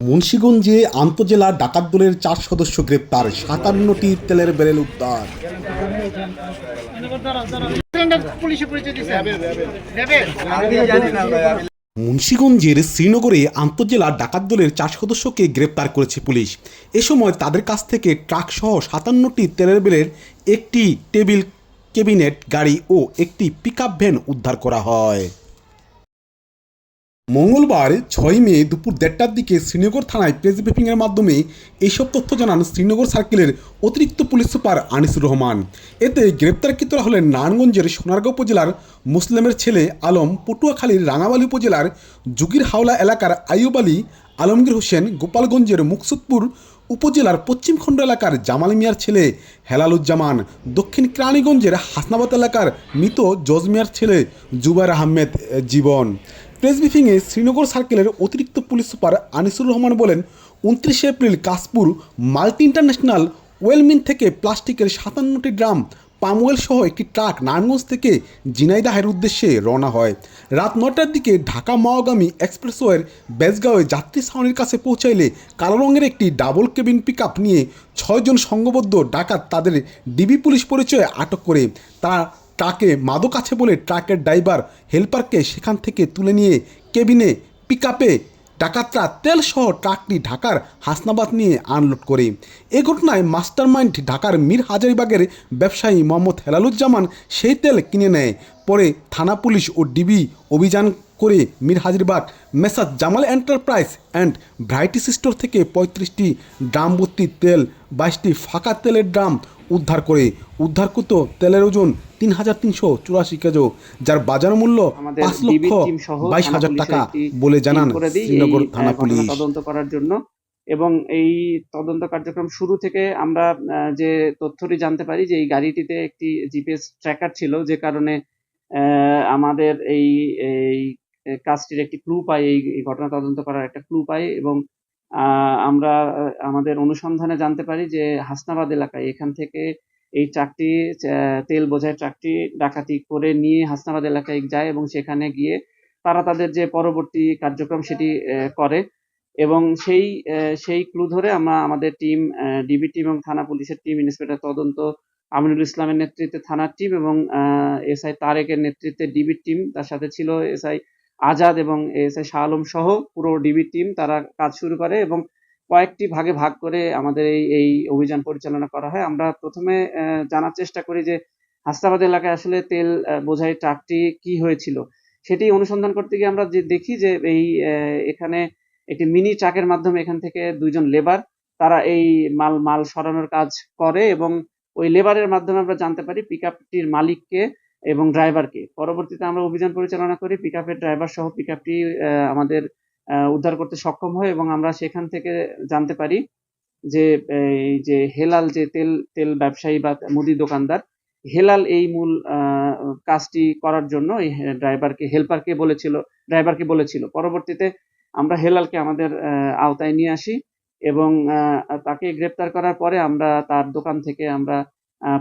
মুন্সীগঞ্জে আন্তজেলা ডাকাত দলের চার সদস্য গ্রেপ্তার, সাতান্নটি তেলের বেরেল উদ্ধার। মুন্সীগঞ্জের শ্রীনগরে আন্তজেলা ডাকাত দলের চার সদস্যকে গ্রেপ্তার করেছে পুলিশ। এ সময় তাদের কাছ থেকে ট্রাকসহ সাতান্নটি তেলের বেলের একটি টেবিল, ক্যাবিনেট, গাড়ি ও একটি পিকআপ ভ্যান উদ্ধার করা হয়। মঙ্গলবার ছয় মে দুপুর দেড়টার দিকে শ্রীনগর থানায় প্রেস ব্রিফিংয়ের মাধ্যমে এইসব তথ্য জানান শ্রীনগর সার্কেলের অতিরিক্ত পুলিশ সুপার আনিসুর রহমান। এতে গ্রেপ্তারকৃতরা হলেন নারায়ণগঞ্জের সোনারগাঁও উপজেলার মুসলিমের ছেলে আলম, পটুয়াখালীর রাঙামালী উপজেলার জুগির হাওলা এলাকার আইয়ুব আলী, আলমগীর হোসেন, গোপালগঞ্জের মুকসুদপুর উপজেলার পশ্চিমখণ্ড এলাকার জামাল মিয়ার ছেলে হেলালুজ্জামান, দক্ষিণ কেরানীগঞ্জের হাসনাবাদ এলাকার মৃত জজ মিয়ার ছেলে জুবাইর আহমেদ জীবন। প্রেস ব্রিফিংয়ে শ্রীনগর সার্কেলের অতিরিক্ত পুলিশ সুপার আনিসুর রহমান বলেন, উনত্রিশে এপ্রিল কাশপুর মাল্টি ইন্টারন্যাশনাল ওয়েলমিন থেকে প্লাস্টিকের সাতান্নটি ড্রাম পামওয়েল সহ একটি ট্রাক নারায়ণগঞ্জ থেকে জিনাইদাহের উদ্দেশ্যে রওনা হয়। রাত নটার দিকে ঢাকা মাওগামী এক্সপ্রেসওয়ের বেজগাঁওয়ে যাত্রী ছাউনির কাছে পৌঁছাইলে কালো রঙের একটি ডাবল কেবিন পিক নিয়ে ছয়জন সংঘবদ্ধ ডাকাত তাদের ডিবি পুলিশ পরিচয়ে আটক করে। তারা ট্রাকে মাদক আছে বলে ট্রাকের ড্রাইভার হেল্পারকে সেখান থেকে তুলে নিয়ে কেবিনে পিক আপে ডাকাতরা তেলসহ ট্রাকটি ঢাকার হাসনাবাদ নিয়ে আনলোড করে। এ ঘটনায় মাস্টারমাইন্ড ঢাকার মীর হাজারিবাগের ব্যবসায়ী মোহাম্মদ হেলালুজ্জামান সেই তেল কিনে নেয়। পরে থানা পুলিশ ও ডিবি অভিযান করে Mir Hazaribagh মেসাজ Jamal enterprise and varieties store থেকে পঁয়ত্রিশটি ড্রাম ভর্তি তেল, বাইশটি ফাঁকা তেলের ড্রাম উদ্ধার করে। উদ্ধারকৃত তেলের ওজন তিন হাজার তিনশো চুরাশি কেজো যার বাজার মূল্য পাঁচ লক্ষ বাইশ হাজার টাকা বলে জানান শ্রীনগর থানা পুলিশ। তদন্ত করার জন্য। এবং এই তদন্ত কার্যক্রম শুরু থেকে আমরা যে তথ্যটি জানতে পারি যে এই গাড়িটিতে একটি জিপিএস ট্র্যাকার ছিল যে কারণে আহ, আমাদের এই এই কাজটির একটি ক্লু পাই এই ঘটনা তদন্ত করার একটা ক্লু পাই এবং আমরা আমাদের অনুসন্ধানে জানতে পারি যে হাসনাবাদ এলাকায় এখান থেকে এই ট্রাকটি তেল বোঝাই ট্রাকটি ডাকাতি করে নিয়ে হাসনাবাদ এলাকায় যায় এবং সেখানে গিয়ে তারা তাদের যে পরবর্তী কার্যক্রম সেটি করে এবং সেই সেই ক্লু ধরে আমরা আমাদের টিম ডিবি টিম এবং থানা পুলিশের টিম, ইন্সপেক্টর তদন্ত, আমিনুল ইসলামের নেতৃত্বে থানার টিম এবং এসআই তারেকের নেতৃত্বে ডিবির টিম, তার সাথে ছিল এসআই আজাদ এবং এসআই শাহ আলম সহ পুরো ডিবি টিম তারা কাজ শুরু করে এবং কয়েকটি ভাগে ভাগ করে আমাদের এই এই অভিযান পরিচালনা করা হয়। আমরা প্রথমে জানার চেষ্টা করি যে হাস্তাবাদ এলাকায় আসলে তেল বোঝাই ট্রাকটি কি হয়েছিল? সেটি অনুসন্ধান করতে গিয়ে আমরা যে দেখি যে এই এখানে একটি মিনি ট্রাকের মাধ্যমে এখান থেকে দুইজন লেবার তারা এই মাল মাল সরানোর কাজ করে এবং ওই লেবারের মাধ্যমে আমরা জানতে পারি পিকআপটির মালিককে এবং ড্রাইভারকে পরবর্তীতে আমরা অভিযান পরিচালনা করি পিকআপের ড্রাইভার সহ পিকআপটি আমাদের উদ্ধার করতে সক্ষম হয় এবং আমরা সেখান থেকে জানতে পারি যে, এই যে হেলাল যে তেল তেল ব্যবসায়ী বা মুদি দোকানদার, হেলাল এই মূল কাজটি করার জন্য এই ড্রাইভারকে হেল্পারকে বলেছিল ড্রাইভারকে বলেছিল। পরবর্তীতে আমরা হেলালকে আমাদের আওতায় নিয়ে আসি এবং তাকে গ্রেপ্তার করার পরে আমরা তার দোকান থেকে আমরা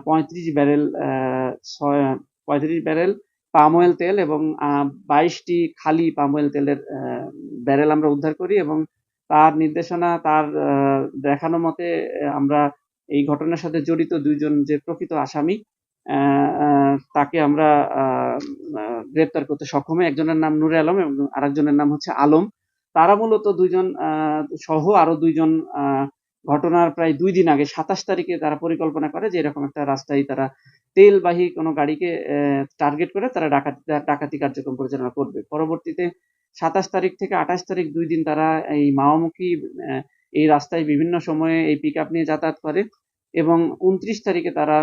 পঁয়ত্রিশ ব্যারেল ছয় পঁয়ত্রিশ ব্যারেল পাম অয়েল তেল এবং বাইশটি খালি পাম অয়েল তেলের ব্যারেল আমরা উদ্ধার করি এবং তার নির্দেশনা, তার দেখানো মতে, আমরা এই ঘটনার সাথে জড়িত দুইজন যে প্রকৃত আসামি তাকে আমরা গ্রেপ্তার করতে সক্ষম একজনের নাম নুরে আলম এবং আরেকজনের নাম হচ্ছে আলম। তারা মূলত দুইজন সহ আরও দুইজন ঘটনার প্রায় দুই দিন আগে সাতাশ তারিখে তারা পরিকল্পনা করে যে এরকম একটা রাস্তায় তারা তেলবাহী কোনো গাড়িকে টার্গেট করে তারা ডাকাতি ডাকাতি কার্যক্রম পরিচালনা করবে। পরবর্তীতে সাতাশ তারিখ থেকে আঠাশ তারিখ দুই দিন তারা এই মাওয়ামুখী আহ, এই রাস্তায় বিভিন্ন সময়ে এই পিক নিয়ে যাতায়াত করে এবং উনত্রিশ তারিখে তারা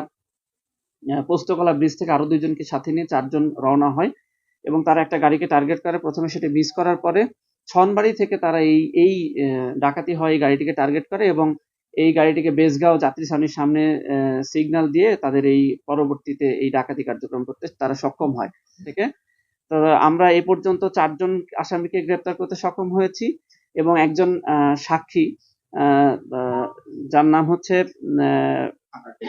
পোস্তকলা ব্রিজ থেকে আরও দুইজনকে সাথে নিয়ে চারজন রওনা হয় এবং তারা একটা গাড়িকে টার্গেট করে। প্রথমে সেটা মিস করার পরে ছনবাড়ি থেকে তারা এই এই ডাকাতি হয় এই গাড়িটিকে টার্গেট করে এবং এই গাড়িটিকে বেসগাঁও যাত্রী ছাউনির সামনে সিগন্যাল দিয়ে তাদের এই পরবর্তীতে এই ডাকাতি কার্যক্রম করতে তারা সক্ষম হয়। থেকে তো আমরা এই পর্যন্ত চারজন আসামিকে গ্রেপ্তার করতে সক্ষম হয়েছি এবং একজন সাক্ষী যার নাম হচ্ছে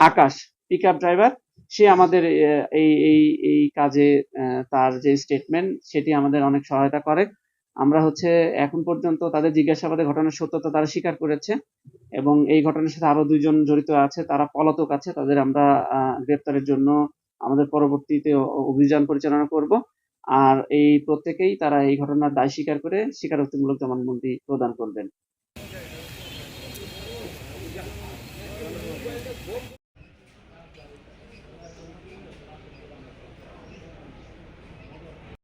আকাশ পিক আপ ড্রাইভার সে আমাদের এই এই এই কাজে তার যে স্টেটমেন্ট সেটি আমাদের অনেক সহায়তা করে। আমরা হচ্ছে এখন পর্যন্ত তাদের জিজ্ঞাসাবাদে ঘটনার সত্যতা তারা স্বীকার করেছে এবং এই ঘটনার সাথে আরও দুইজন জড়িত আছে, তারা পলাতক আছে, তাদের আমরা গ্রেপ্তারের জন্য আমাদের পরবর্তীতে অভিযান পরিচালনা করব। আর এই প্রত্যেকেই তারা এই ঘটনার দায় স্বীকার করে স্বীকারোক্তিমূলক জবানবন্দি প্রদান করবেন।